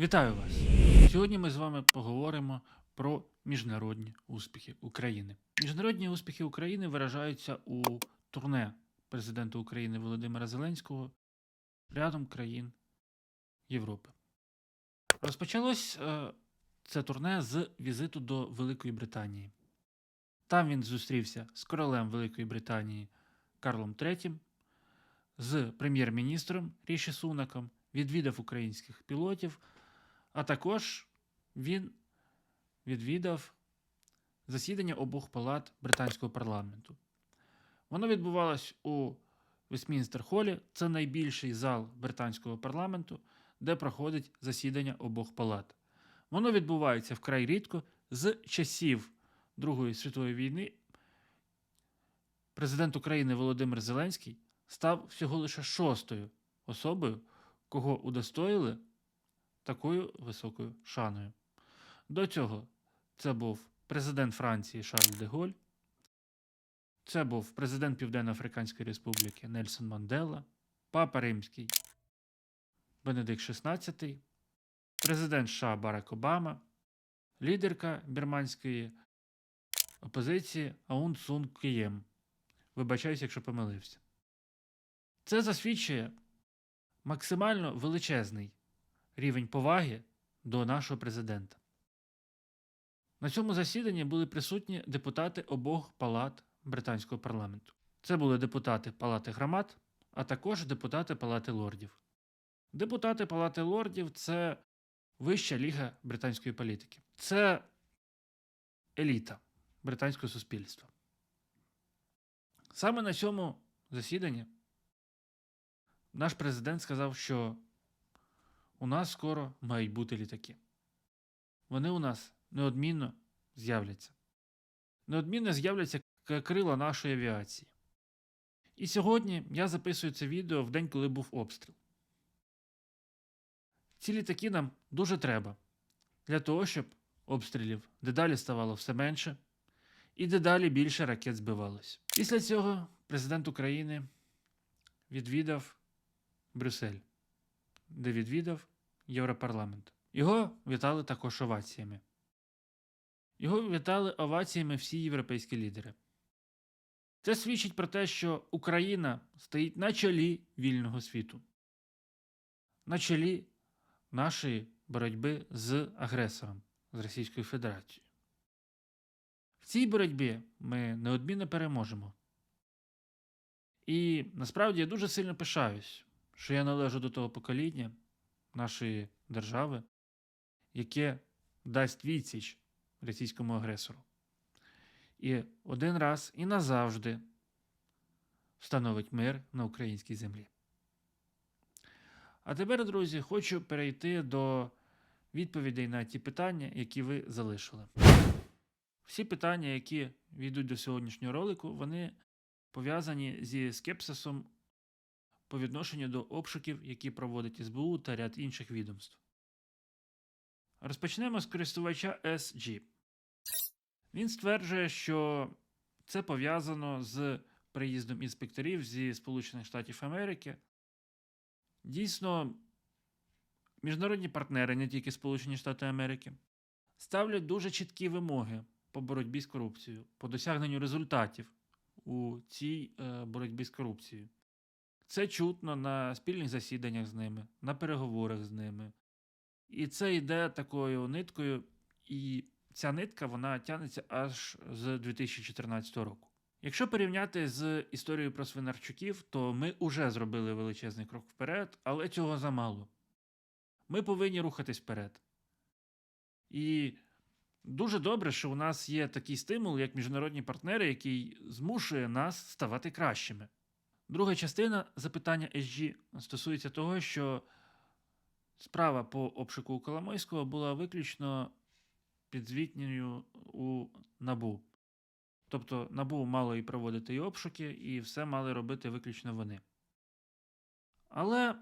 Вітаю вас! Сьогодні ми з вами поговоримо про міжнародні успіхи України. Міжнародні успіхи України виражаються у турне президента України Володимира Зеленського рядом країн Європи. Розпочалось е, це турне з візиту до Великої Британії. Там він зустрівся з королем Великої Британії Карлом III, з прем'єр-міністром Ріші Сунаком, відвідав українських пілотів, а також він відвідав засідання обох палат британського парламенту. Воно відбувалось у Вестмінстер Холі, це найбільший зал британського парламенту, де проходить засідання обох палат. Воно відбувається вкрай рідко з часів Другої світової війни. Президент України Володимир Зеленський став всього лише шостою особою, кого удостоїли такою високою шаною. До цього це був президент Франції Шарль де Голь, це був президент Південно-Африканської Республіки Нельсон Мандела, Папа Римський Бенедикт XVI, президент США Барак Обама, лідерка бірманської опозиції Аун Сун Кієм. Вибачаюсь, якщо помилився. Це засвідчує максимально величезний рівень поваги до нашого президента. На цьому засіданні були присутні депутати обох палат британського парламенту. Це були депутати Палати громад, а також депутати Палати лордів. Депутати Палати лордів це вища ліга британської політики. Це еліта британського суспільства. Саме на цьому засіданні наш президент сказав, що у нас скоро мають бути літаки. Вони у нас неодмінно з'являться. Неодмінно з'являться крила нашої авіації. І сьогодні я записую це відео в день, коли був обстріл. Ці літаки нам дуже треба для того, щоб обстрілів дедалі ставало все менше і дедалі більше ракет збивалось. Після цього президент України відвідав Брюссель, де відвідав Європарламент. Його вітали також оваціями. Його вітали оваціями всі європейські лідери. Це свідчить про те, що Україна стоїть на чолі вільного світу, на чолі нашої боротьби з агресором, з Російською Федерацією. В цій боротьбі ми неодмінно переможемо. І насправді я дуже сильно пишаюсь, що я належу до того покоління нашої держави, яке дасть відсіч російському агресору. І один раз і назавжди встановить мир на українській землі. А тепер, друзі, хочу перейти до відповідей на ті питання, які ви залишили. Всі питання, які війдуть до сьогоднішнього ролику, вони пов'язані зі скепсисом по відношенню до обшуків, які проводить СБУ та ряд інших відомств. Розпочнемо з користувача SG. Він стверджує, що це пов'язано з приїздом інспекторів зі Сполучених Штатів Америки. Дійсно, міжнародні партнери, не тільки Сполучені Штати Америки, ставлять дуже чіткі вимоги по боротьбі з корупцією, по досягненню результатів у цій е, боротьбі з корупцією. Це чутно на спільних засіданнях з ними, на переговорах з ними. І це йде такою ниткою, і ця нитка вона тягнеться аж з 2014 року. Якщо порівняти з історією про свинарчуків, то ми вже зробили величезний крок вперед, але цього замало. Ми повинні рухатись вперед. І дуже добре, що у нас є такий стимул, як міжнародні партнери, який змушує нас ставати кращими. Друга частина запитання SG стосується того, що справа по обшуку Коломойського була виключно підзвітною у НАБУ. Тобто НАБУ мало і проводити і обшуки, і все мали робити виключно вони. Але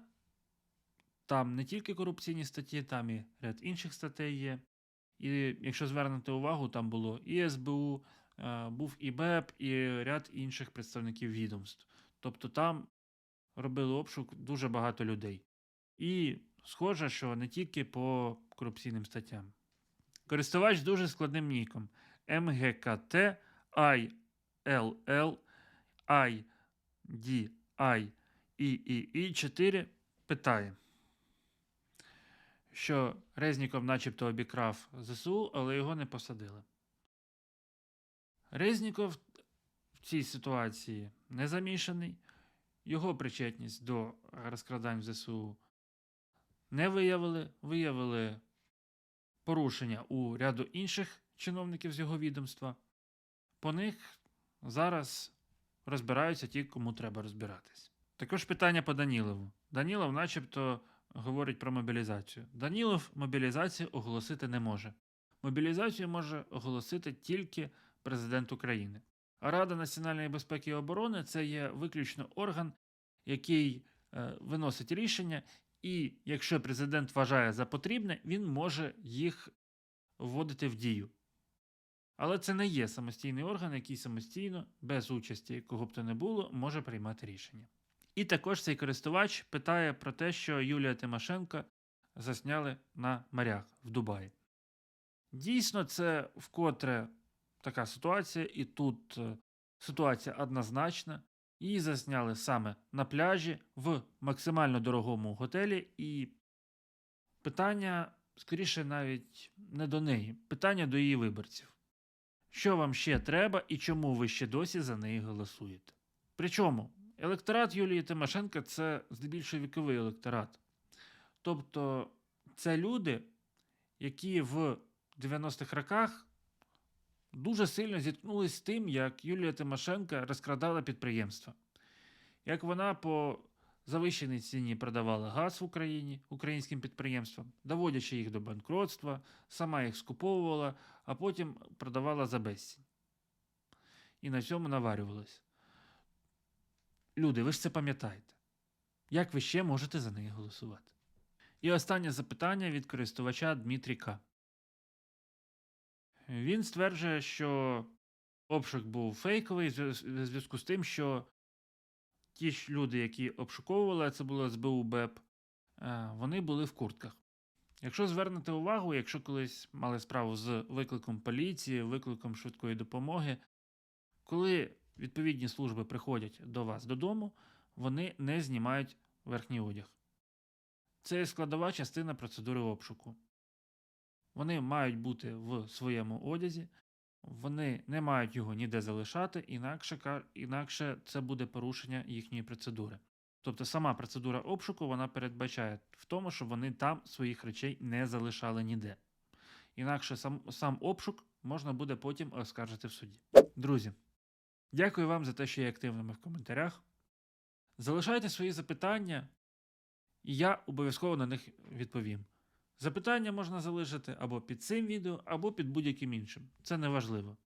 там не тільки корупційні статті, там і ряд інших статей є. І якщо звернути увагу, там було і СБУ, е, був і БЕП, і ряд інших представників відомств. Тобто там робили обшук дуже багато людей. І схоже, що не тільки по корупційним статтям. Користувач дуже складним ніком МГКТ ILL IDI III 4 питає, що Резніков начебто обікрав ЗСУ, але його не посадили. Резніков цій ситуації не замішаний, його причетність до розкрадань в ЗСУ не виявили, виявили порушення у ряду інших чиновників з його відомства. По них зараз розбираються ті, кому треба розбиратись. Також питання по Данілову. Данілов, начебто, говорить про мобілізацію. Данілов мобілізацію оголосити не може. Мобілізацію може оголосити тільки президент України. Рада національної безпеки і оборони це є виключно орган, який е, виносить рішення, і якщо президент вважає за потрібне, він може їх вводити в дію. Але це не є самостійний орган, який самостійно, без участі кого б то не було, може приймати рішення. І також цей користувач питає про те, що Юлія Тимошенко засняли на морях в Дубаї. Дійсно, це вкотре така ситуація, і тут е, ситуація однозначна. Її засняли саме на пляжі в максимально дорогому готелі, і питання, скоріше, навіть не до неї, питання до її виборців. Що вам ще треба і чому ви ще досі за неї голосуєте? Причому електорат Юлії Тимошенко це здебільшого віковий електорат. Тобто це люди, які в 90-х роках дуже сильно зіткнулись з тим, як Юлія Тимошенко розкрадала підприємства. Як вона по завищеній ціні продавала газ в Україні українським підприємствам, доводячи їх до банкротства, сама їх скуповувала, а потім продавала за безцінь. І на цьому наварювалась. Люди, ви ж це пам'ятаєте. Як ви ще можете за неї голосувати? І останнє запитання від користувача Дмитрій К. Він стверджує, що обшук був фейковий в зв'язку з тим, що ті ж люди, які обшуковували, це було СБУ БЕП, е, вони були в куртках. Якщо звернете увагу, якщо колись мали справу з викликом поліції, викликом швидкої допомоги, коли відповідні служби приходять до вас додому, вони не знімають верхній одяг. Це складова частина процедури обшуку. Вони мають бути в своєму одязі, вони не мають його ніде залишати, інакше, інакше це буде порушення їхньої процедури. Тобто сама процедура обшуку вона передбачає в тому, що вони там своїх речей не залишали ніде. Інакше сам, сам обшук можна буде потім оскаржити в суді. Друзі, дякую вам за те, що є активними в коментарях. Залишайте свої запитання, і я обов'язково на них відповім. Запитання можна залишити або під цим відео, або під будь-яким іншим. Це не важливо.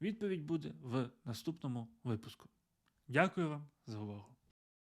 Відповідь буде в наступному випуску. Дякую вам за увагу.